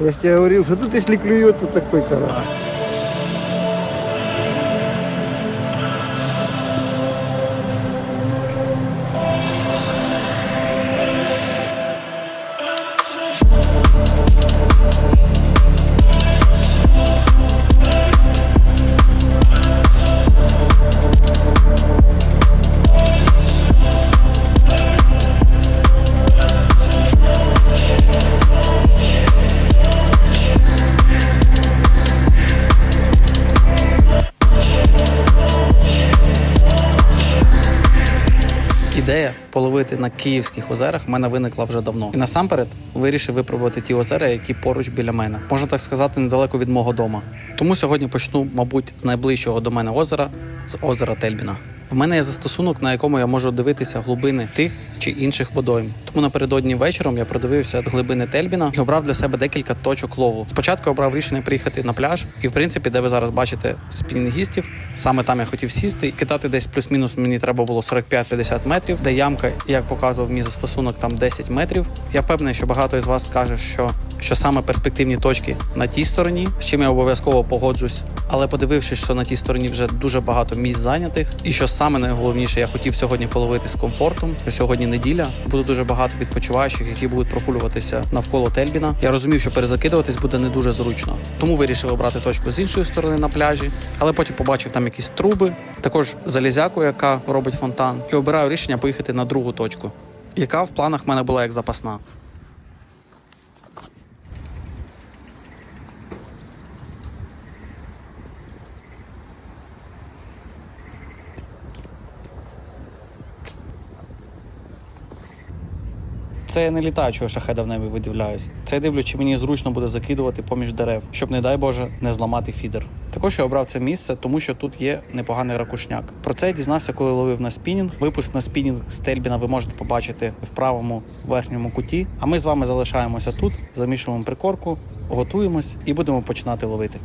Я ж тебе говорил, что тут если клюет, то такой карась. Київських озерах в мене виникла вже давно. І насамперед вирішив випробувати ті озера, які поруч біля мене. Можна так сказати, недалеко від мого дома. Тому сьогодні почну, мабуть, з найближчого до мене озера з озера Тельбіна. В мене є застосунок, на якому я можу дивитися глибини тих чи інших водойм. Тому напередодні вечором я продивився глибини Тельбіна і обрав для себе декілька точок лову. Спочатку обрав рішення приїхати на пляж, і в принципі, де ви зараз бачите спінінгістів, саме там я хотів сісти і кидати десь плюс-мінус. Мені треба було 45-50 метрів, де ямка, як показував мій застосунок, там 10 метрів. Я впевнений, що багато із вас скаже, що, що саме перспективні точки на тій стороні, з чим я обов'язково погоджусь. Але подивившись, що на тій стороні вже дуже багато місць зайнятих, і що саме найголовніше, я хотів сьогодні половити з комфортом. Сьогодні неділя буде дуже багато відпочиваючих, які будуть прогулюватися навколо Тельбіна. Я розумів, що перезакидуватись буде не дуже зручно, тому вирішив обрати точку з іншої сторони на пляжі. Але потім побачив там якісь труби, також залізяку, яка робить фонтан, і обираю рішення поїхати на другу точку, яка в планах в мене була як запасна. Це я не літаючого шахеда в небі видивляюсь. Це я дивлюсь, чи мені зручно буде закидувати поміж дерев, щоб, не дай Боже, не зламати фідер. Також я обрав це місце, тому що тут є непоганий ракушняк. Про це я дізнався, коли ловив на спінінг. Випуск на спінінг з Тельбіна ви можете побачити в правому верхньому куті. А ми з вами залишаємося тут, замішуємо прикорку, готуємось і будемо починати ловити.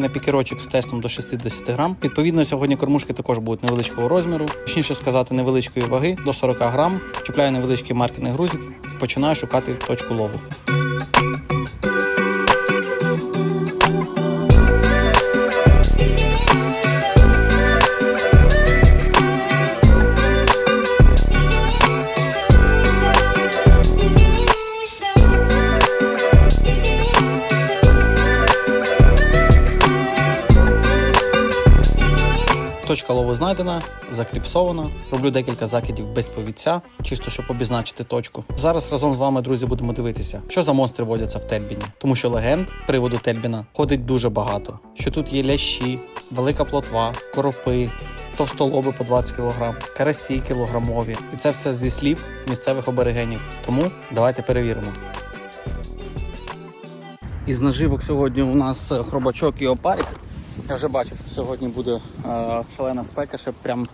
Мене пікерочок з тестом до 60 грам, відповідно, сьогодні кормушки також будуть невеличкого розміру, точніше сказати, невеличкої ваги до 40 грам. Чіпляю невеличкий маркерний грузик і починаю шукати точку лову. Лову знайдена, закріпсована. Роблю декілька закидів без повіця, чисто щоб обізначити точку. Зараз разом з вами, друзі, будемо дивитися, що за монстри водяться в Тельбіні, тому що легенд приводу Тельбіна ходить дуже багато. Що тут є лящі, велика плотва, коропи. Товстолоби по 20 кг, карасі кілограмові, і це все зі слів місцевих аборигенів. Тому давайте перевіримо. Із наживок сьогодні у нас хробачок і опарик. Я вже бачив, що сьогодні буде е, шалена спека, ще прям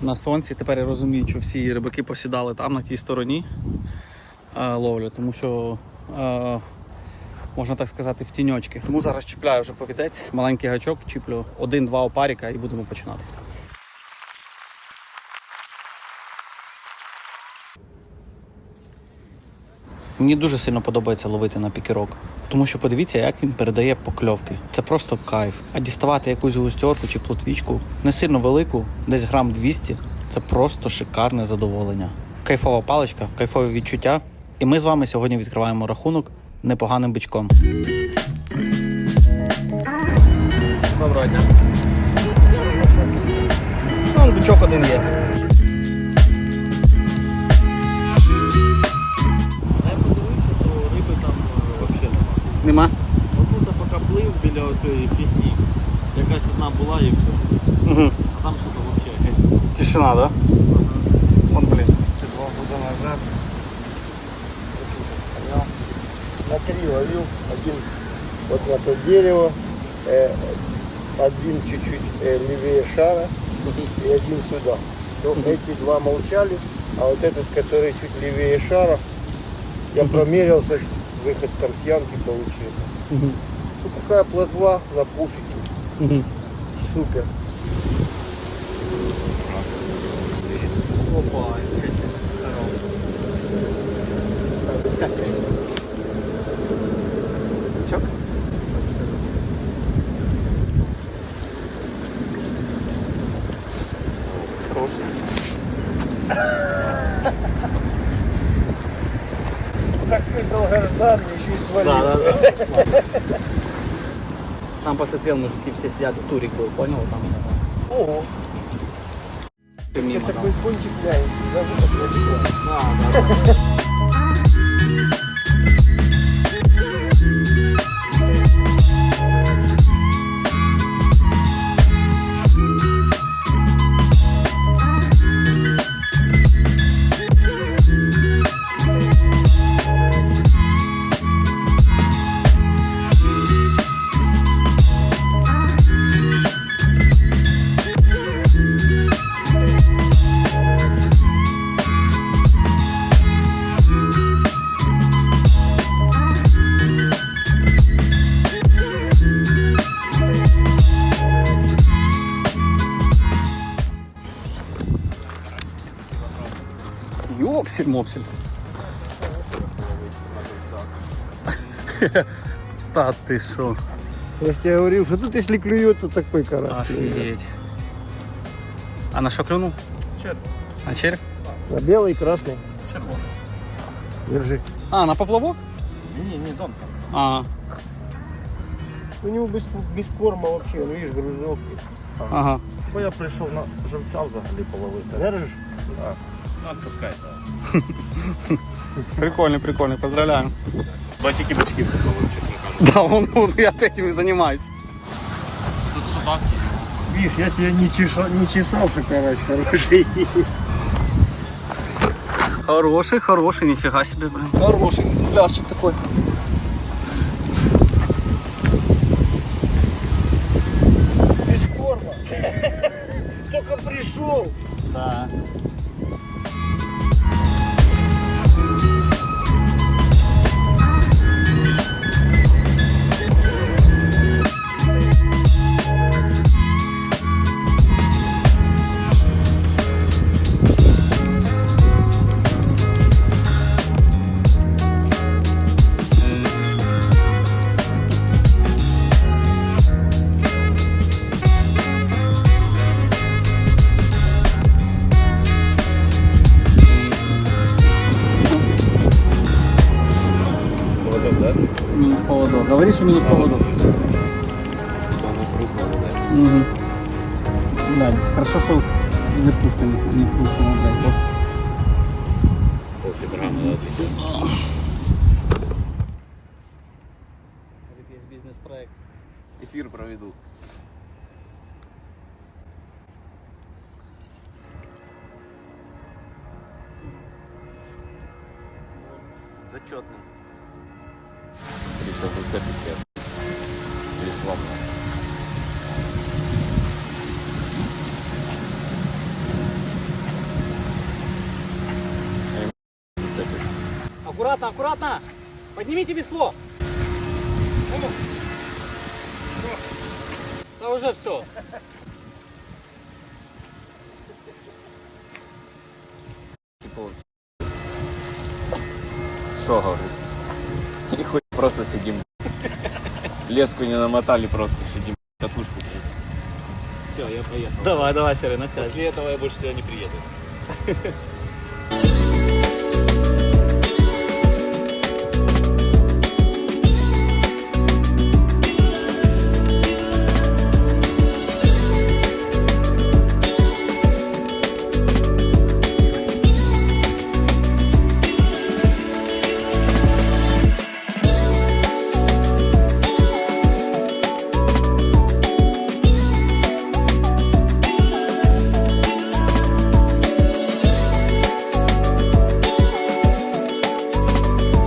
на сонці. Тепер я розумію, що всі рибаки посідали там, на тій стороні е, ловлю, тому що, е, можна так сказати, в тіньочки. Тому зараз чіпляю вже повідець, маленький гачок, вчіплю один-два опарика і будемо починати. Мені дуже сильно подобається ловити на пікерок. Тому що подивіться, як він передає покльовки. Це просто кайф. А діставати якусь густерку чи плотвічку не сильно велику, десь грам 200, це просто шикарне задоволення. Кайфова паличка, кайфові відчуття. І ми з вами сьогодні відкриваємо рахунок непоганим бичком. Доброго дня. Ну, бичок один є. Нема? Отут я поки плив біля оцієї фігні. Якась одна була і все. Угу. А там що то взагалі. Тишина, да? Вон, блін. Два года назад вот тут вот стоял. На три ловил. Один вот на то дерево, э, один чуть-чуть э, левее шара и один сюда. То эти два молчали, а вот этот, который чуть левее шара, я промерился, выход там с ямки получился. Ну такая плотва на пуфике. Супер. Опа, Бичок? Хороший Такой долгожданный, еще и свалил. Да, да, да. Там посмотрел, мужики все сидят, турик был, понял? Там Ого, ты я мимо такой пончик глянь, забыл, как я делаю. Да, да, да. Йопсель мопсель. Та ти що? Я же тебе говорил, что тут если клюет, то такой карась. Офігеть. А на що клюнув? Червоний. На червь? На белый и красный. Червоний. Держи. А, на поплавок? Ні, ні, донка. А, У него без, без корма вообще, ну видишь, грузок. ага. Бо я прийшов на живця взагалі половити. Держишь? Ну, відпускай, так. Прикольно, прикольно, поздравляю. Бо я тільки бичків половив, чесно кажучи. Да, вон, вон, я этим и занимаюсь. Тут судак Видишь, я тебя не чесал, не чесал, что карась хороший есть. Хороший, хороший, нифига себе, блин. Хороший экземплярчик такой. мені поводок. Угу. Блядь, хорошо, що не пустили, не пустили, блядь. Есть бизнес-проект. Эфир проведу. Зачетный что зацепит я пересломно. Аккуратно, аккуратно! Поднимите весло! Да уже все. Що типа говорю? Сидим. Леску не намотали, просто сидим. Катушку. Все, я поехал. Давай, давай, Серый, сядь. После этого я больше сюда не приеду.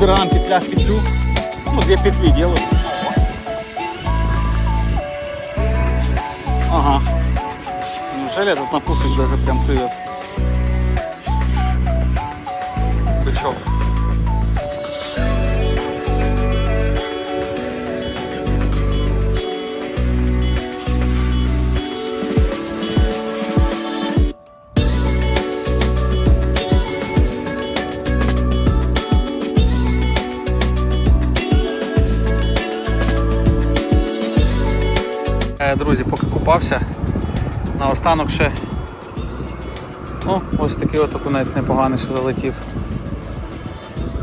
Убираем петля в петлю. Ну, две петли делаю. Ага. Неужели этот напуфик даже прям плюет? Бычок. Друзі, поки купався, наостанок ще. Ну, ось такий от окунець непоганий, що залетів.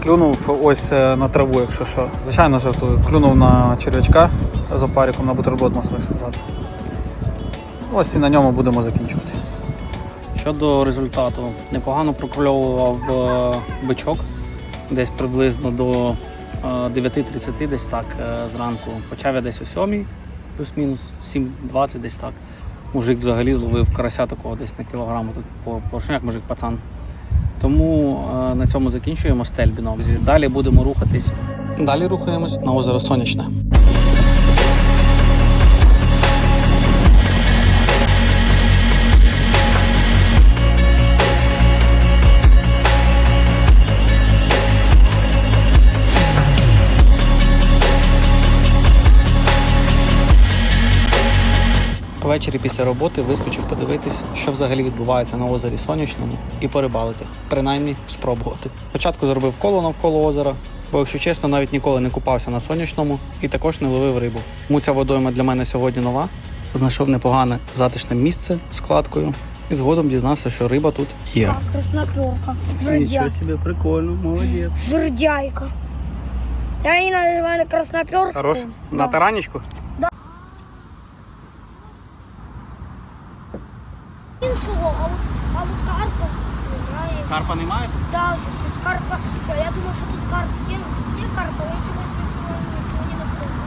Клюнув ось е, на траву, якщо що. Звичайно жартую. Клюнув на черв'ячка з опариком на бутерброд, можна сказати. Ось і на ньому будемо закінчувати. Щодо результату, непогано прокульовував е, бичок десь приблизно до е, 9.30 десь так е, зранку. Почав я десь о 7 плюс-мінус 7.20 десь так. Мужик взагалі зловив карася такого десь на кілограму тут по поршнях, мужик пацан. Тому е, на цьому закінчуємо стельбіном. Далі будемо рухатись. Далі рухаємось на озеро Сонячне. Ввечері після роботи вискочив подивитись, що взагалі відбувається на озері Сонячному, і порибалити, принаймні спробувати. Спочатку зробив коло навколо озера, бо, якщо чесно, навіть ніколи не купався на сонячному і також не ловив рибу. Тому ця водойма для мене сьогодні нова. Знайшов непогане затишне місце з кладкою і згодом дізнався, що риба тут є. Так, красноперка. Жердя... собі, прикольно, молодець. Жердяйка. Я її називаю красноперську. На таранечку? Іншого, а от, а от карпа немає. Карпа немає тут? Да, що щось карпа. Що, я думаю, що тут карп є, є карпа, але чогось нічого, нічого не напевно.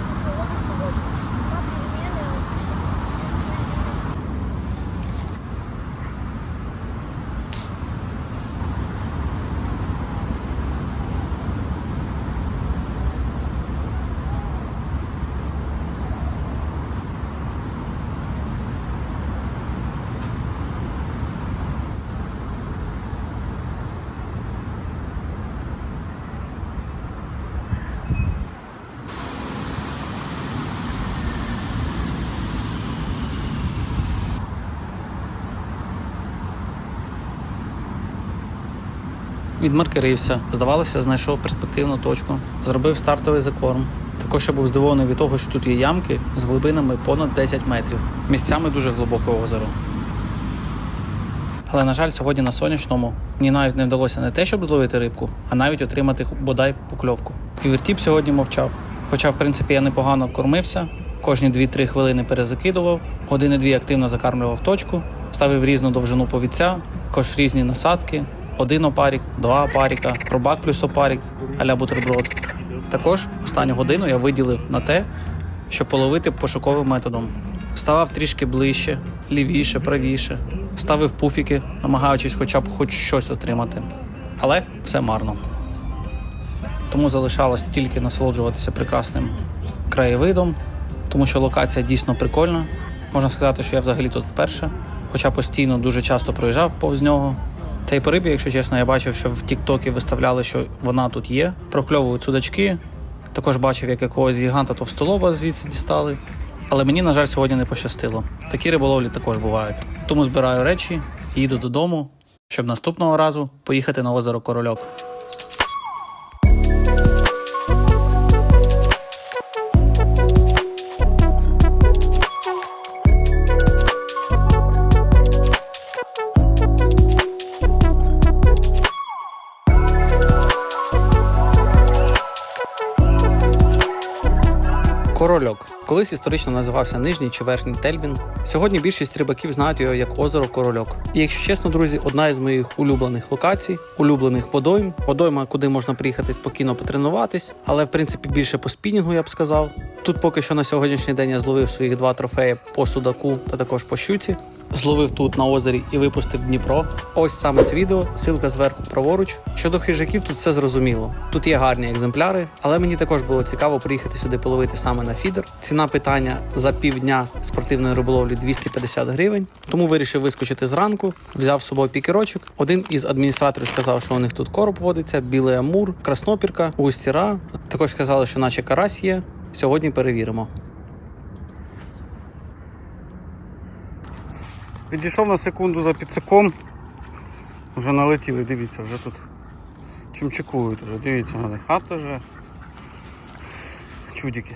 Відмаркерився, здавалося, знайшов перспективну точку, зробив стартовий закорм. Також я був здивований від того, що тут є ямки з глибинами понад 10 метрів. Місцями дуже глибоке озеро. Але, на жаль, сьогодні на сонячному мені навіть не вдалося не те, щоб зловити рибку, а навіть отримати бодай покльовку. Квівертіп сьогодні мовчав. Хоча, в принципі, я непогано кормився, кожні 2-3 хвилини перезакидував, години-дві активно закармлював точку, ставив різну довжину повідця, також різні насадки, один опарік, два опаріка, пробак плюс опарік, аля бутерброд. Також останню годину я виділив на те, щоб половити пошуковим методом. Ставав трішки ближче, лівіше, правіше, ставив пуфіки, намагаючись хоча б хоч щось отримати. Але все марно. Тому залишалось тільки насолоджуватися прекрасним краєвидом, тому що локація дійсно прикольна. Можна сказати, що я взагалі тут вперше, хоча постійно дуже часто проїжджав повз нього. Та й по рибі, якщо чесно, я бачив, що в Тіктокі виставляли, що вона тут є. Прокльовують судачки. Також бачив, як якогось гіганта товстолоба звідси дістали. Але мені, на жаль, сьогодні не пощастило. Такі риболовлі також бувають. Тому збираю речі, їду додому, щоб наступного разу поїхати на озеро Корольок. Колись історично називався Нижній чи Верхній Тельбін. Сьогодні більшість рибаків знають його як озеро Корольок. І якщо чесно, друзі, одна із моїх улюблених локацій, улюблених водойм, водойма, куди можна приїхати спокійно потренуватись, але в принципі більше по спінінгу я б сказав. Тут поки що на сьогоднішній день я зловив своїх два трофеї по судаку та також по щуці. Зловив тут на озері і випустив Дніпро. Ось саме це відео, ссылка зверху праворуч. Щодо хижаків, тут все зрозуміло. Тут є гарні екземпляри, але мені також було цікаво приїхати сюди половити саме на фідер. Ціна питання за півдня спортивної риболовлі 250 гривень. Тому вирішив вискочити зранку, взяв з собою пікерочок. Один із адміністраторів сказав, що у них тут короб водиться, білий амур, краснопірка, густіра. Також сказали, що наче карась є. Сьогодні перевіримо. Відійшов на секунду за підсаком. Вже налетіли, дивіться, вже тут чимчикують вже, дивіться, на них хата вже. Чудики.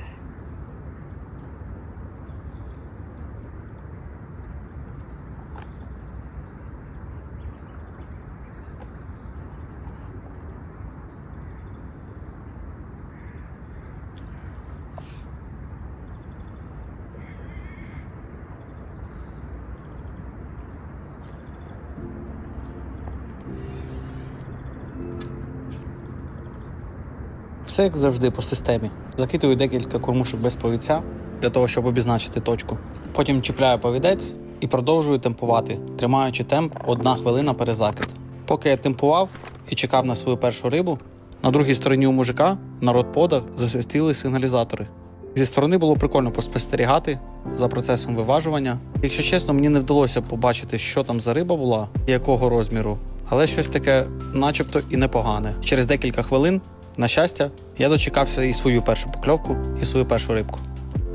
Все як завжди по системі. Закидую декілька кормушок без повідця для того, щоб обізначити точку. Потім чіпляю повідець і продовжую темпувати, тримаючи темп одна хвилина перезакид. Поки я темпував і чекав на свою першу рибу, на другій стороні у мужика на родподах засвистіли сигналізатори. Зі сторони було прикольно поспостерігати за процесом виважування. Якщо чесно, мені не вдалося побачити, що там за риба була і якого розміру, але щось таке, начебто, і непогане. Через декілька хвилин, на щастя, я дочекався і свою першу покльовку, і свою першу рибку.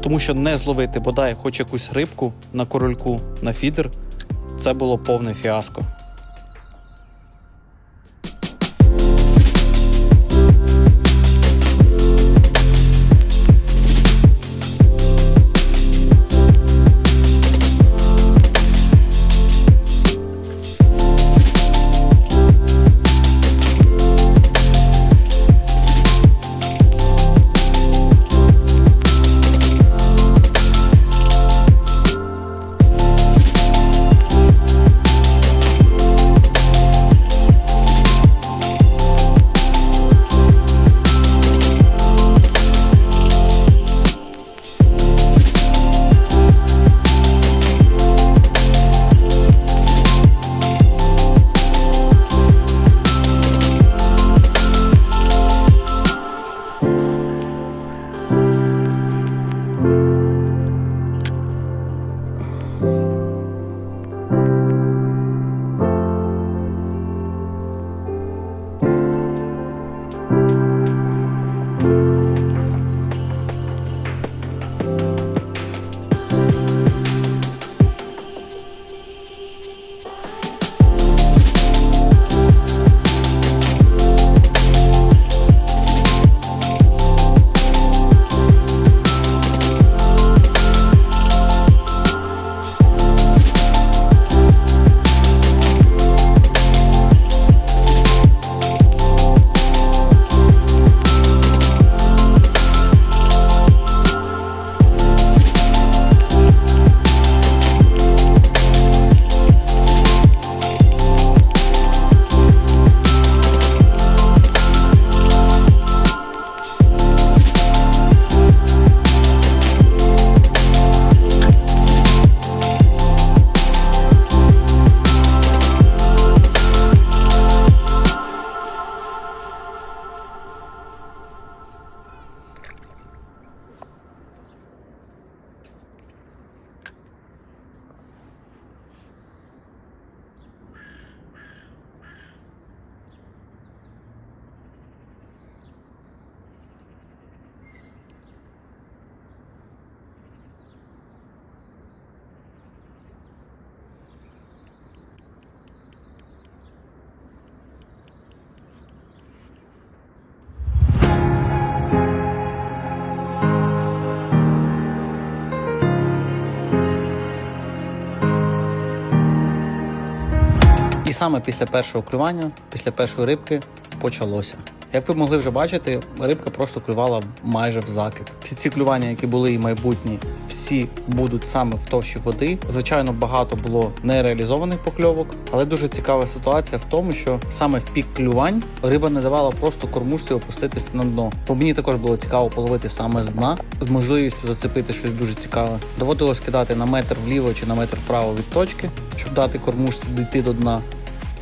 Тому що не зловити бодай хоч якусь рибку на корольку на фідер це було повне фіаско. Саме після першого клювання, після першої рибки почалося. Як ви могли вже бачити, рибка просто клювала майже в закид. Всі ці клювання, які були і майбутні, всі будуть саме в товщі води. Звичайно, багато було нереалізованих покльовок, але дуже цікава ситуація в тому, що саме в пік клювань риба не давала просто кормушці опуститись на дно. Бо мені також було цікаво половити саме з дна з можливістю зацепити щось дуже цікаве. Доводилось кидати на метр вліво чи на метр вправо від точки, щоб дати кормушці дійти до дна.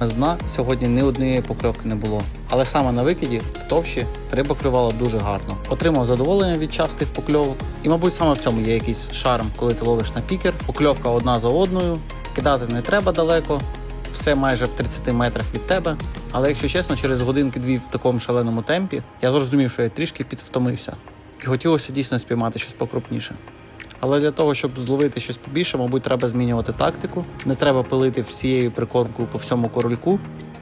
З дна сьогодні ні однієї покльовки не було. Але саме на викиді в товщі риба клювала дуже гарно. Отримав задоволення від частих покльовок. І, мабуть, саме в цьому є якийсь шарм, коли ти ловиш на пікер. Покльовка одна за одною, кидати не треба далеко, все майже в 30 метрах від тебе. Але якщо чесно, через годинки-дві в такому шаленому темпі я зрозумів, що я трішки підвтомився. І хотілося дійсно спіймати щось покрупніше. Але для того, щоб зловити щось побільше, мабуть, треба змінювати тактику. Не треба пилити всією прикормкою по всьому корольку,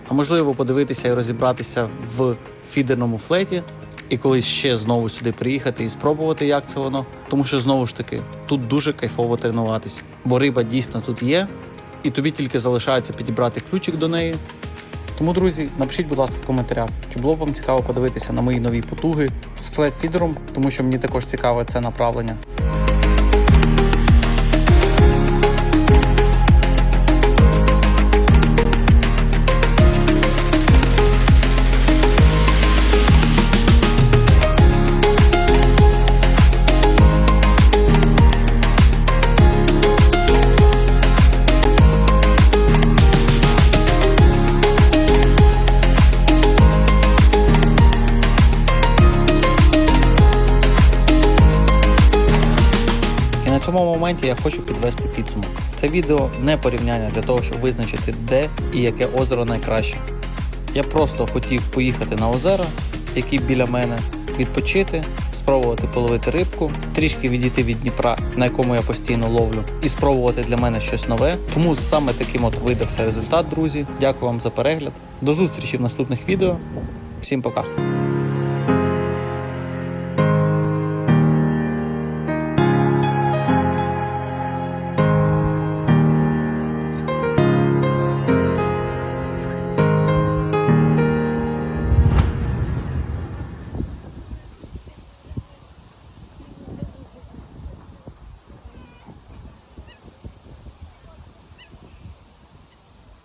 а можливо подивитися і розібратися в фідерному флеті, і колись ще знову сюди приїхати і спробувати, як це воно. Тому що знову ж таки тут дуже кайфово тренуватись, бо риба дійсно тут є, і тобі тільки залишається підібрати ключик до неї. Тому, друзі, напишіть, будь ласка, в коментарях, чи було б вам цікаво подивитися на мої нові потуги з флет-фідером, тому що мені також цікаве це направлення. Моменті я хочу підвести підсумок. Це відео не порівняння для того, щоб визначити, де і яке озеро найкраще. Я просто хотів поїхати на озеро, які біля мене, відпочити, спробувати половити рибку, трішки відійти від Дніпра, на якому я постійно ловлю, і спробувати для мене щось нове. Тому саме таким от видався результат, друзі. Дякую вам за перегляд. До зустрічі в наступних відео. Всім пока.